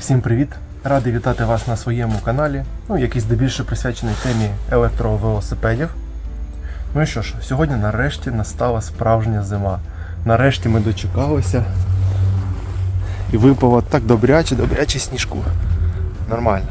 Всім привіт! Радий вітати вас на своєму каналі, ну, який здебільше присвячений темі електровелосипедів. Ну і що ж, сьогодні нарешті настала справжня зима. Нарешті ми дочекалися. І випало так добряче, добряче сніжку. Нормально.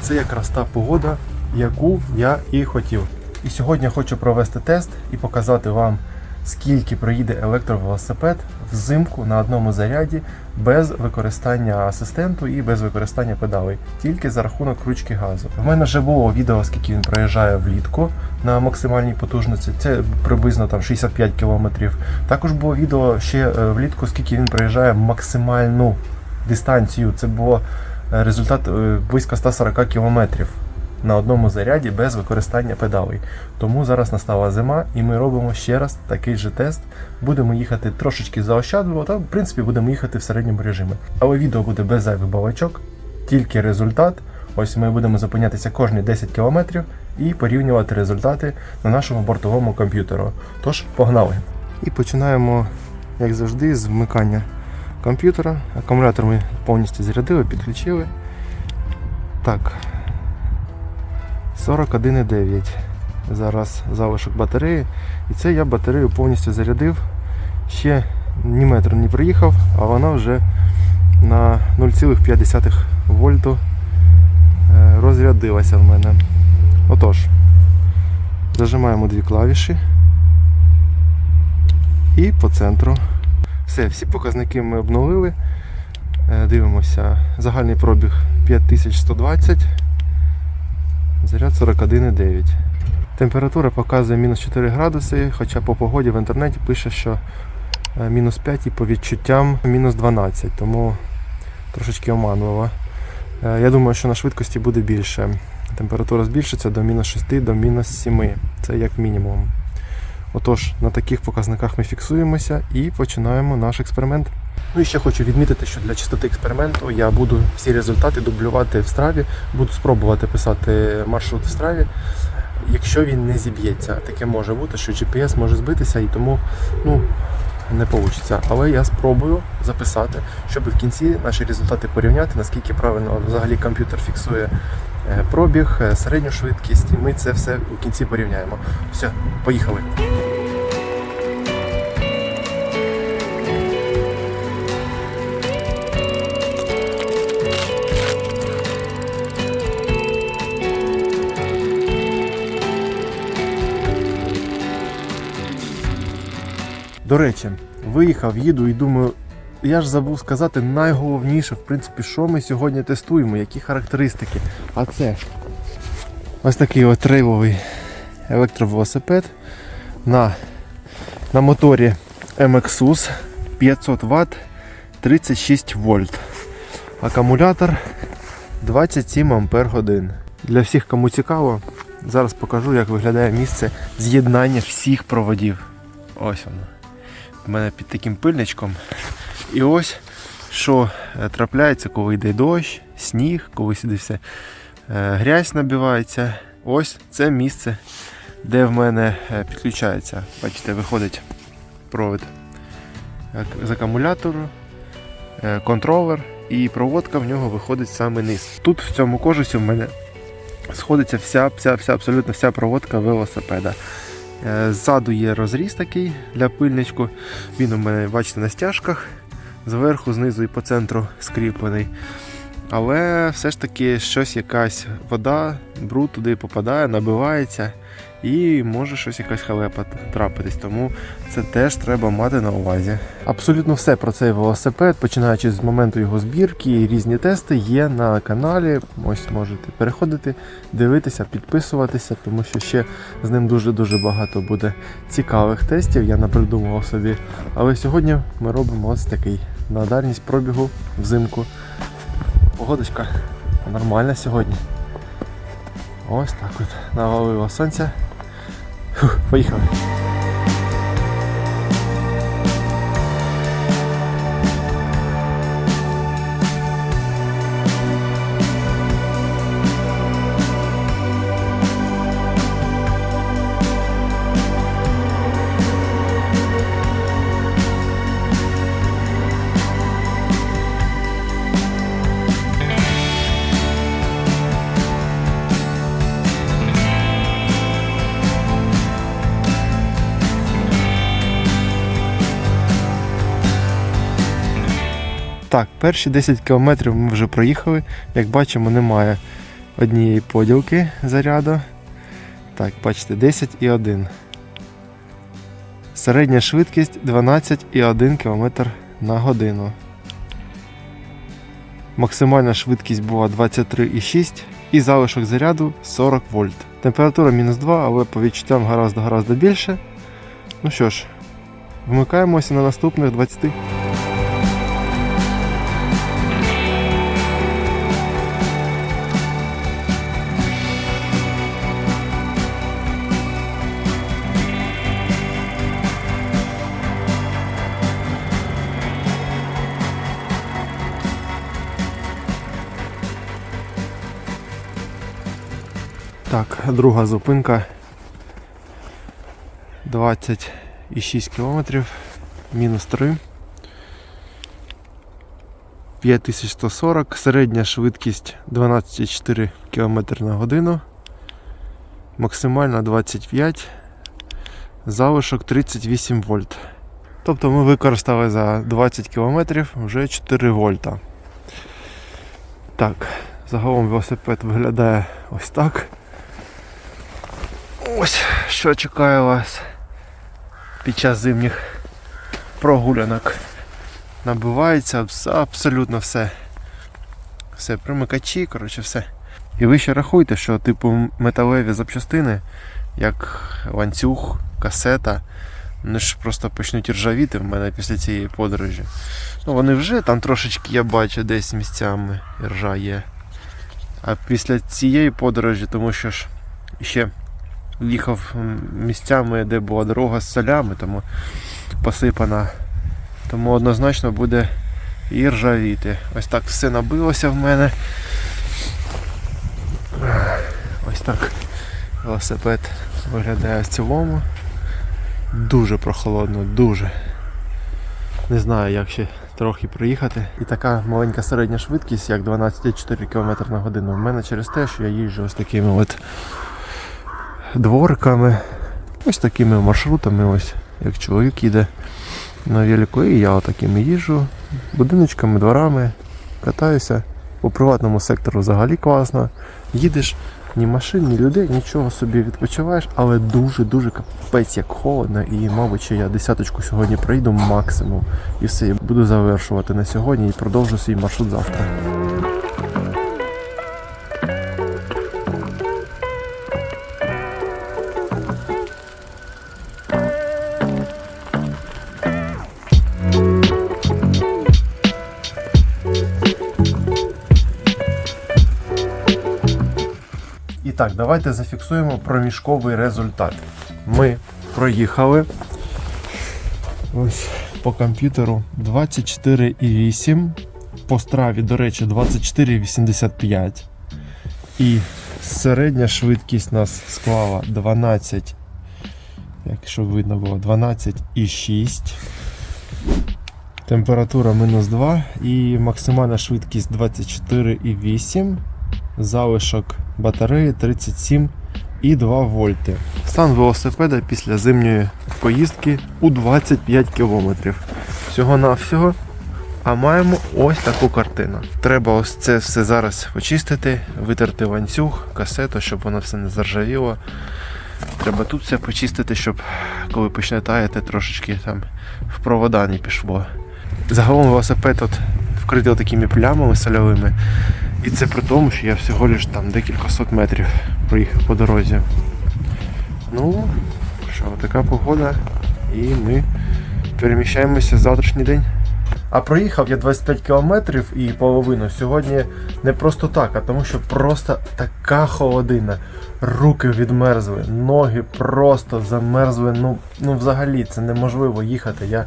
Це якраз та погода, яку я і хотів. І сьогодні хочу провести тест і показати вам, скільки проїде електровелосипед взимку на одному заряді без використання асистенту і без використання педалей, тільки за рахунок ручки газу. В мене вже було відео, скільки він проїжджає влітку на максимальній потужності. Це приблизно там 65 км. Також було відео ще е, влітку, скільки він проїжджає максимальну дистанцію. Це було е, результат е, близько 140 км на одному заряді без використання педалей. Тому зараз настала зима, і ми робимо ще раз такий же тест. Будемо їхати трошечки заощадливо, та в принципі будемо їхати в середньому режимі. Але відео буде без зайвих балачок, тільки результат. Ось ми будемо зупинятися кожні 10 км і порівнювати результати на нашому бортовому комп'ютеру. Тож, погнали! І починаємо, як завжди, з вмикання комп'ютера. Акумулятор ми повністю зарядили, підключили. Так, 41,9. Зараз залишок батареї. І це я батарею повністю зарядив. Ще ні метр не проїхав, а вона вже на 0,5 вольту е, розрядилася в мене. Отож, зажимаємо дві клавіші і по центру. Все, всі показники ми обновили. Е, Дивимося, загальний пробіг 5120. Заряд 41,9. Температура показує мінус 4 градуси, хоча по погоді в інтернеті пише, що е, мінус 5 і по відчуттям мінус 12, тому трошечки оманливо. Е, Я думаю, що на швидкості буде більше. Температура збільшиться до мінус 6 до мінус 7. Це як мінімум. Отож, на таких показниках ми фіксуємося і починаємо наш експеримент. Ну і ще хочу відмітити, що для чистоти експерименту я буду всі результати дублювати в страві, буду спробувати писати маршрут в страві. Якщо він не зіб'ється, таке може бути, що GPS може збитися і тому ну, не вийде. Але я спробую записати, щоб в кінці наші результати порівняти, наскільки правильно взагалі комп'ютер фіксує е, пробіг, е, середню швидкість, і ми це все у кінці порівняємо. Все, поїхали. До речі, виїхав, їду і думаю, я ж забув сказати найголовніше, в принципі, що ми сьогодні тестуємо, які характеристики. А це ось такий от трейловий електровелосипед на, на моторі MXUS 500 Вт 36 вольт. Акумулятор 27 Ампер годин. Для всіх, кому цікаво, зараз покажу, як виглядає місце з'єднання всіх проводів. Ось воно. У мене під таким пильничком. І ось що е, трапляється, коли йде дощ, сніг, коли сюди все е, грязь набивається. Ось це місце, де в мене е, підключається. Бачите, виходить провід з акумулятору, контролер і проводка в нього виходить саме низ. Тут в цьому кожусі в мене сходиться вся, вся, вся абсолютно вся проводка велосипеда. Е, Ззаду є розріз такий для пильничку. Він у мене, бачите, на стяжках. Зверху, знизу і по центру скріплений. Але все ж таки щось якась вода, бруд туди попадає, набивається і може щось якась халепа трапитись. Тому це теж треба мати на увазі. Абсолютно все про цей велосипед, починаючи з моменту його збірки, різні тести є на каналі. Ось можете переходити, дивитися, підписуватися, тому що ще з ним дуже-дуже багато буде цікавих тестів. Я напридумував собі. Але сьогодні ми робимо ось такий на дальність пробігу взимку. Погодочка нормальна сьогодні. Ось так от навалило сонця. Фух, перші 10 кілометрів ми вже проїхали. Як бачимо, немає однієї поділки заряду. Так, бачите, 10 і 1. Середня швидкість 12,1 км на годину. Максимальна швидкість була 23,6 і залишок заряду 40 вольт. Температура мінус 2, але по відчуттям гораздо гораздо більше. Ну що ж, вмикаємося на наступних 20. Друга зупинка 26 кілометрів, мінус 3. 5140, середня швидкість 12,4 км на годину, максимальна 25, залишок 38 вольт. Тобто ми використали за 20 км вже 4 вольта. Так, загалом велосипед виглядає ось так. Ось що чекає вас під час зимніх прогулянок. Набивається абсолютно все. Все, примикачі, коротше, все. І ви ще рахуйте, що типу металеві запчастини, як ланцюг, касета, вони ж просто почнуть ржавіти в мене після цієї подорожі. Ну вони вже там трошечки я бачу десь місцями ржа є. А після цієї подорожі, тому що ж ще їхав місцями, де була дорога з солями, тому посипана. Тому однозначно буде і ржавіти. Ось так все набилося в мене. Ось так велосипед виглядає в цілому. Дуже прохолодно, дуже. Не знаю, як ще трохи проїхати. І така маленька середня швидкість, як 12,4 км на годину. В мене через те, що я їжджу ось такими от двориками, ось такими маршрутами, ось як чоловік їде на велику, і я такими їжджу, будиночками, дворами, катаюся. У приватному сектору взагалі класно. Їдеш ні машин, ні людей, нічого собі відпочиваєш, але дуже-дуже капець як холодно. І, мабуть, я десяточку сьогодні пройду максимум. І все, я буду завершувати на сьогодні і продовжу свій маршрут завтра. Так, давайте зафіксуємо проміжковий результат. Ми проїхали ось по комп'ютеру 24,8. По страві, до речі, 24,85. І середня швидкість нас склала 12, якщо видно було, 12,6. Температура мінус 2 і максимальна швидкість 24,8 залишок батареї 37,2 вольти. Стан велосипеда після зимньої поїздки у 25 кілометрів. Всього-навсього. А маємо ось таку картину. Треба ось це все зараз почистити, витерти ланцюг, касету, щоб воно все не заржавіло. Треба тут все почистити, щоб коли почне таяти, трошечки там в провода не пішло. Загалом велосипед от вкритий такими плямами сольовими. І це при тому, що я всього лиш там декілька сот метрів проїхав по дорозі. Ну, що, така погода, і ми переміщаємося в завтрашній день. А проїхав я 25 кілометрів і половину сьогодні не просто так, а тому що просто така холодина. Руки відмерзли, ноги просто замерзли. Ну, ну взагалі це неможливо їхати. Я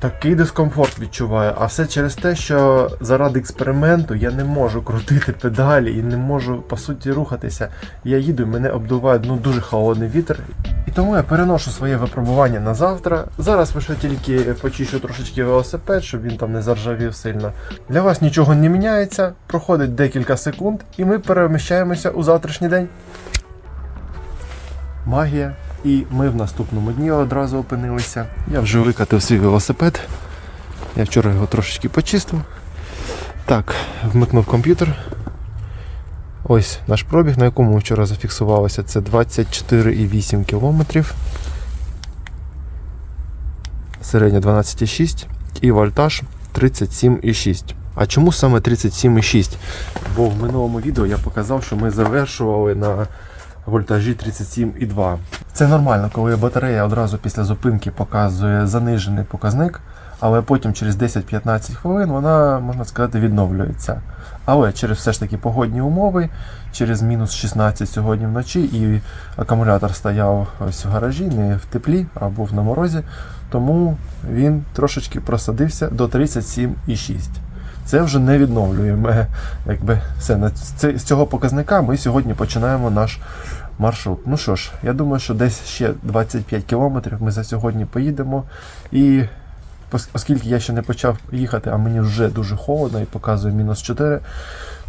такий дискомфорт відчуваю, а все через те, що заради експерименту я не можу крутити педалі і не можу по суті рухатися. Я їду, мене обдуває ну дуже холодний вітер. І тому я переношу своє випробування на завтра. Зараз лише тільки почищу трошечки велосипед, щоб він там не заржавів сильно. Для вас нічого не міняється, проходить декілька секунд, і ми переміщаємося у завтрашній день. Магія. І ми в наступному дні одразу опинилися. Я вже викатив свій велосипед. Я вчора його трошечки почистив. Так, вмикнув комп'ютер. Ось наш пробіг, на якому вчора зафіксувалися, це 24,8 кілометрів. Середня 12,6 і вольтаж 37,6. А чому саме 37,6? Бо в минулому відео я показав, що ми завершували на вольтажі 37,2. Це нормально, коли батарея одразу після зупинки показує занижений показник, але потім через 10-15 хвилин вона, можна сказати, відновлюється. Але через все ж таки погодні умови, через мінус 16 сьогодні вночі, і акумулятор стояв ось в гаражі, не в теплі, а був на морозі, тому він трошечки просадився до 37,6. Це вже не відновлюємо. Якби все це, з цього показника ми сьогодні починаємо наш маршрут. Ну що ж, я думаю, що десь ще 25 кілометрів ми за сьогодні поїдемо. І оскільки я ще не почав їхати, а мені вже дуже холодно і показує мінус 4,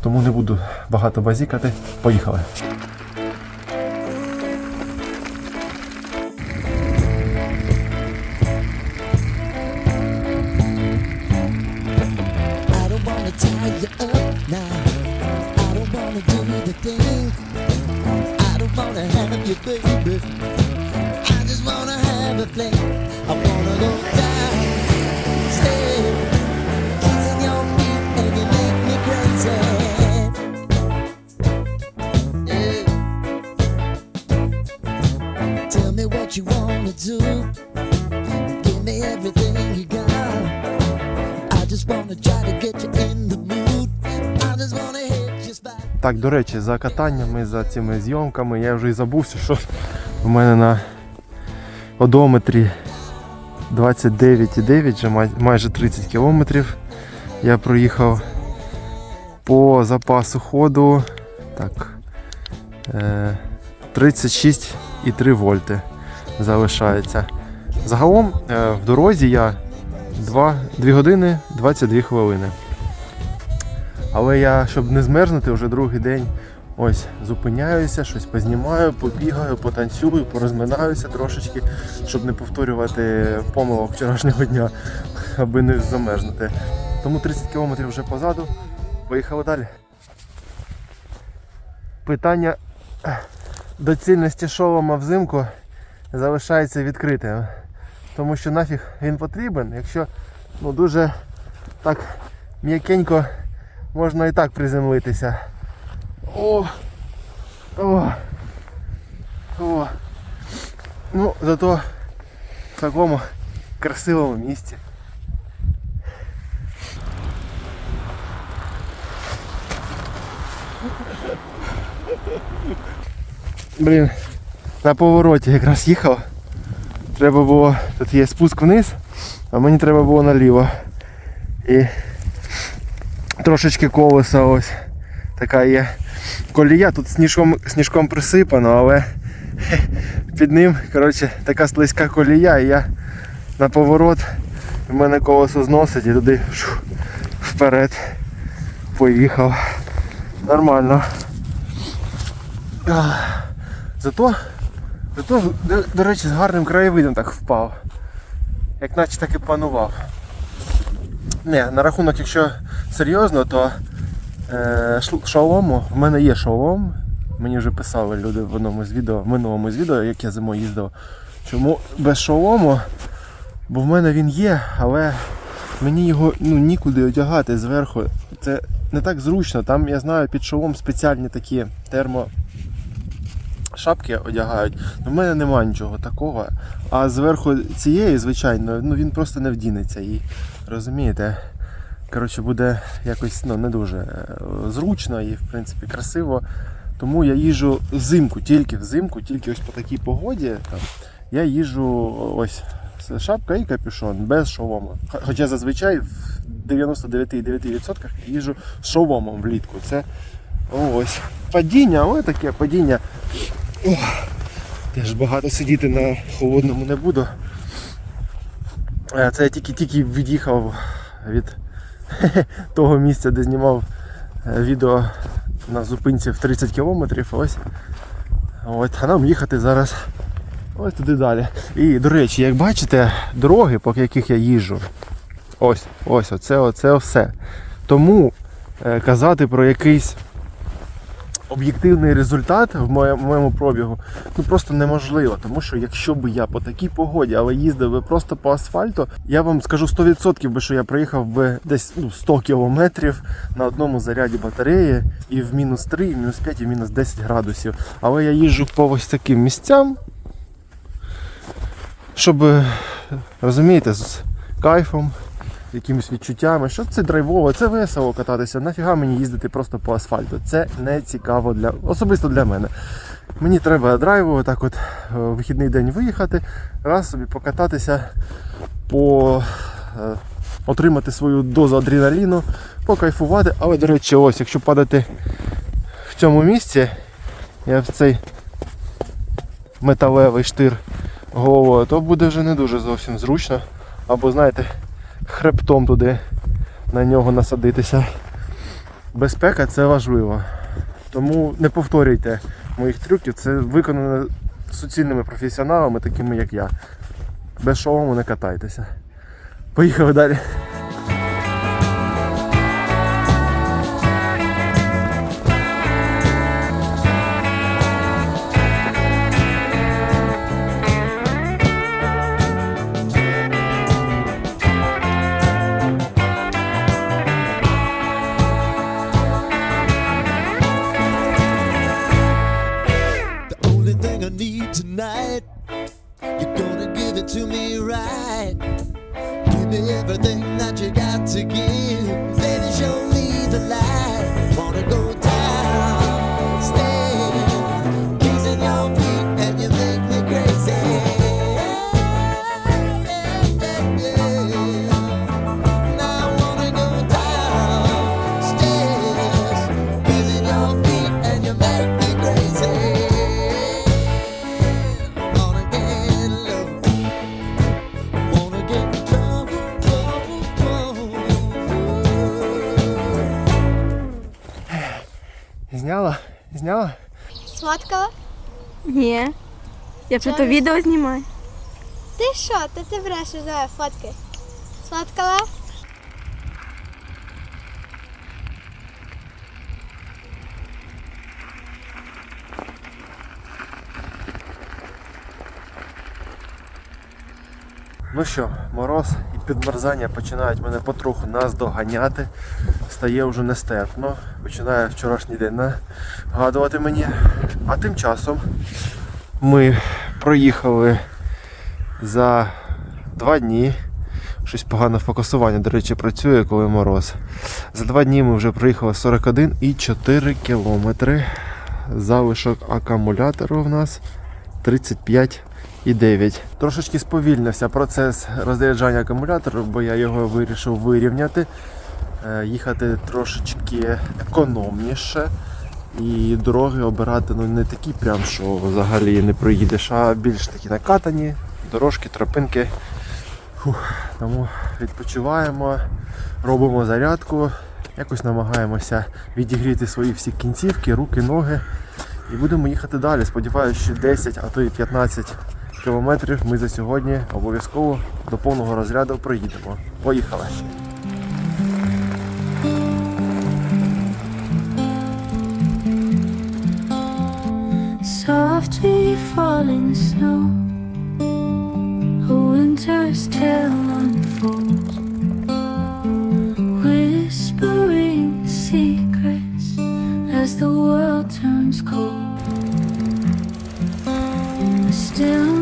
тому не буду багато базікати. Поїхали. Так, до речі, за катаннями, за цими зйомками, я вже і забувся, що в мене на одометрі 29,9, вже майже 30 кілометрів. Я проїхав по запасу ходу так, е, 36,3 вольти залишається. Загалом е, в дорозі я 2, 2 години 22 хвилини. Але я, щоб не змерзнути, вже другий день ось зупиняюся, щось познімаю, побігаю, потанцюю, порозминаюся трошечки, щоб не повторювати помилок вчорашнього дня, аби не замерзнути. Тому 30 кілометрів вже позаду. Поїхали далі. Питання доцільності шолома взимку залишається відкритим. Тому що нафіг він потрібен, якщо ну, дуже так м'якенько можна і так приземлитися. О! О! О! Ну, зато в такому красивому місці. Блін, на повороті якраз їхав. Треба було, тут є спуск вниз, а мені треба було наліво. І трошечки колеса ось така є колія. Тут сніжком, сніжком присипано, але під ним коротше, така слизька колія, і я на поворот в мене колесо зносить і туди шу, вперед поїхав. Нормально. Зато, зато до, до речі, з гарним краєвидом так впав. Як наче так і планував. Не, на рахунок, якщо серйозно, то е, шолому, в мене є шолом. Мені вже писали люди в одному з відео, в минулому з відео, як я зимою їздив. Чому без шолому? Бо в мене він є, але мені його ну, нікуди одягати зверху. Це не так зручно. Там я знаю під шолом спеціальні такі термо. Шапки одягають, в мене немає нічого такого. А зверху цієї, звичайно, ну він просто не вдінеться і розумієте. Коротше, буде якось ну, не дуже е, зручно і в принципі красиво. Тому я їжджу взимку, тільки взимку, тільки ось по такій погоді. Там, я їжджу ось шапка і капюшон без шолома. Хоча зазвичай в 99,9% їжджу з шоломом влітку. Це ось падіння, ось таке падіння. Ох, я ж багато сидіти на холодному не буду. Е, Це я тільки-тільки від'їхав від того місця, де знімав е, відео на зупинці в 30 кілометрів. Ось. От, а нам їхати зараз ось туди далі. І, до речі, як бачите, дороги, по яких я їжджу, Ось, ось, оце, оце все. Тому е, казати про якийсь об'єктивний результат в моєму пробігу ну просто неможливо. Тому що якщо би я по такій погоді, але їздив би просто по асфальту, я вам скажу 100% би, що я проїхав би десь ну, 100 кілометрів на одному заряді батареї і в мінус 3, і в мінус 5, і в мінус 10 градусів. Але я їжджу по ось таким місцям, щоб е, розумієте, з кайфом, якимись відчуттями, що це драйвово, це весело кататися. Нафіга мені їздити просто по асфальту. Це не цікаво для особисто для мене. Мені треба драйвово, так от е, в вихідний день виїхати, раз собі покататися, по, е, отримати свою дозу адреналіну, покайфувати. Але, до речі, ось, якщо падати в цьому місці, я в цей металевий штир головою, то буде вже не дуже зовсім зручно. Або, знаєте, хребтом туди на нього насадитися. Безпека це важливо. Тому не повторюйте моїх трюків, це виконано суцільними професіоналами, такими як я. Без шолому не катайтеся. Поїхали далі. Ні. Я Чого просто відео знімаю. Ти що? Ти ти брешеш, давай фоткай. Сфоткала? Ну що, мороз і підмерзання починають мене потроху наздоганяти. Стає вже нестерпно. Починає вчорашній день нагадувати мені. А тим часом ми проїхали за два дні. Щось погане фокусування, до речі, працює, коли мороз. За два дні ми вже проїхали 41,4 кілометри. Залишок акумулятору в нас 35,9. Трошечки сповільнився процес розряджання акумулятору, бо я його вирішив вирівняти, їхати трошечки економніше. І дороги обирати ну, не такі, прям, що взагалі не проїдеш, а більш такі накатані, дорожки, тропинки. Фух, тому відпочиваємо, робимо зарядку, якось намагаємося відігріти свої всі кінцівки, руки, ноги. І будемо їхати далі. Сподіваюся, що 10, а то і 15 кілометрів ми за сьогодні обов'язково до повного розряду проїдемо. Поїхали! Softly falling snow, a winter's tale unfolds, whispering secrets as the world turns cold. Stillness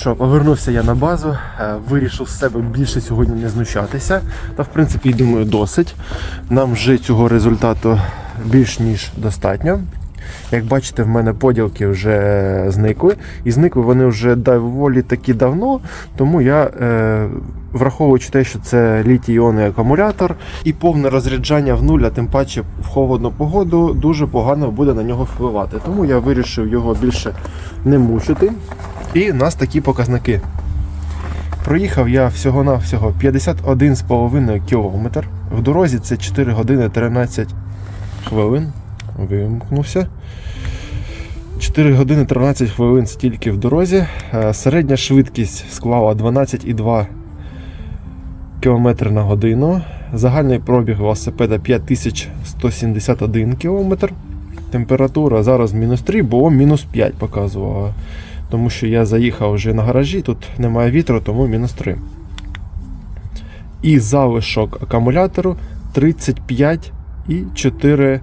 що, повернувся я на базу, е, вирішив з себе більше сьогодні не знущатися. Та в принципі, думаю, досить. Нам вже цього результату більш ніж достатньо. Як бачите, в мене поділки вже зникли. І зникли вони вже доволі таки давно, тому я, е, враховуючи те, що це літій-іонний акумулятор і повне розряджання в нуль, а тим паче в холодну погоду, дуже погано буде на нього впливати. Тому я вирішив його більше не мучити. І у нас такі показники. Проїхав я всього-навсього 51,5 км. В дорозі це 4 години 13 хвилин. Вимкнувся. 4 години 13 хвилин це тільки в дорозі. Е, Середня швидкість склала 12,2 км на годину. Загальний пробіг велосипеда 5171 км. Температура зараз мінус 3, було мінус 5 показувала. Тому що я заїхав вже на гаражі, тут немає вітру, тому мінус 3. І залишок акумулятору 35,4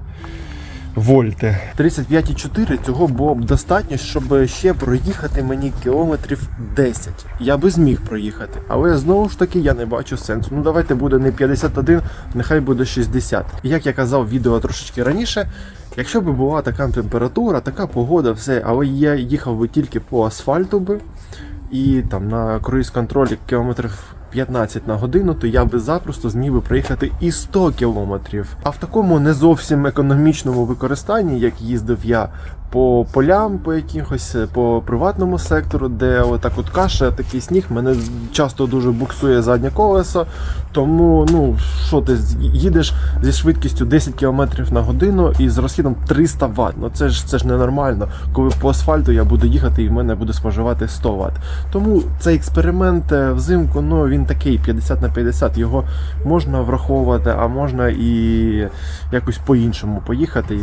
вольти. 35,4 цього було б достатньо, щоб ще проїхати мені кілометрів 10. Я би зміг проїхати, але знову ж таки я не бачу сенсу. Ну давайте буде не 51, нехай буде 60. Як я казав в відео трошечки раніше, якщо б була така температура, така погода, все, але я їхав би тільки по асфальту би і там на круїз контролі кілометрів 15 на годину, то я би запросто зміг би проїхати і 100 кілометрів. А в такому не зовсім економічному використанні, як їздив я по полям, по якихось по приватному сектору, де отак от каша, такий сніг, мене часто дуже буксує заднє колесо. Тому, ну що ти їдеш зі швидкістю 10 км на годину і з розхідом 300 Вт. Ну це ж це ж ненормально. Коли по асфальту я буду їхати і в мене буде споживати 100 Вт. Тому цей експеримент е, взимку, ну він такий 50 на 50. Його можна враховувати, а можна і якось по-іншому поїхати.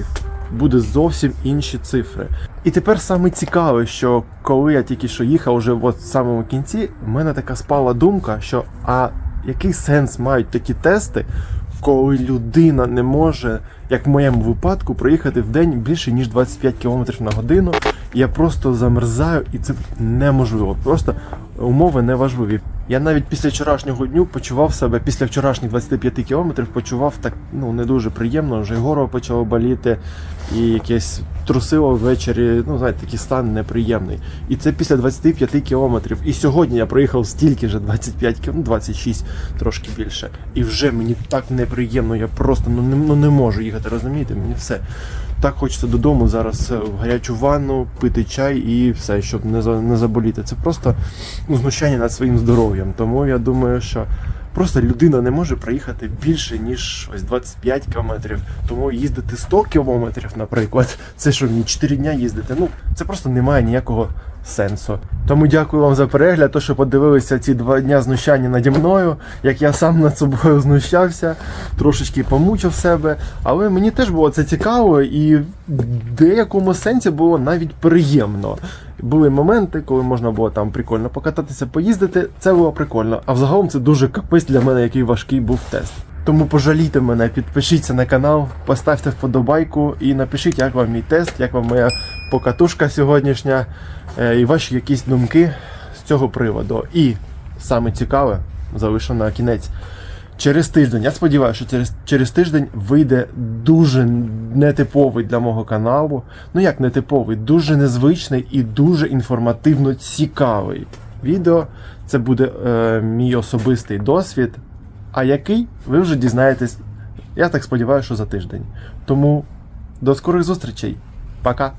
Буде зовсім інші цифри. І тепер саме цікаве, що коли я тільки що їхав, вже в самому кінці, в мене така спала думка, що а який сенс мають такі тести, коли людина не може, як в моєму випадку, проїхати в день більше ніж 25 км на годину. Я просто замерзаю, і це неможливо. Просто умови неважливі. Я навіть після вчорашнього дню почував себе, після вчорашніх 25 кілометрів почував так ну не дуже приємно. Вже горло почало боліти, і якесь трусило ввечері. Ну, знаєте, такий стан неприємний. І це після 25 кілометрів. І сьогодні я проїхав стільки же 25 км, ну 26 трошки більше. І вже мені так неприємно. Я просто ну не, ну, не можу їхати, розумієте? Мені все. Так хочеться додому зараз е, в гарячу ванну, пити чай і все, щоб не, не заболіти. Це просто ну, знущання над своїм здоров'ям. Тому я думаю, що просто людина не може проїхати більше, ніж ось 25 кілометрів. Тому їздити 100 кілометрів, наприклад, це що мені 4 дня їздити. Ну це просто не має ніякого сенсу. Тому дякую вам за перегляд, то що подивилися ці два дня знущання наді мною, як я сам над собою знущався, трошечки помучив себе. Але мені теж було це цікаво і в деякому сенсі було навіть приємно. Були моменти, коли можна було там прикольно покататися, поїздити. Це було прикольно. А взагалом це дуже капець для мене, який важкий був тест. Тому пожалійте мене, підпишіться на канал, поставте вподобайку і напишіть, як вам мій тест, як вам моя покатушка сьогоднішня, е, і ваші якісь думки з цього приводу. І саме цікаве, залишу на кінець. Через тиждень, я сподіваюся, що через, через тиждень вийде дуже нетиповий для мого каналу. Ну як нетиповий, дуже незвичний і дуже інформативно цікавий відео. Це буде е, мій особистий досвід. А який ви вже дізнаєтесь, я так сподіваюся, що за тиждень. Тому до скорих зустрічей. Пока!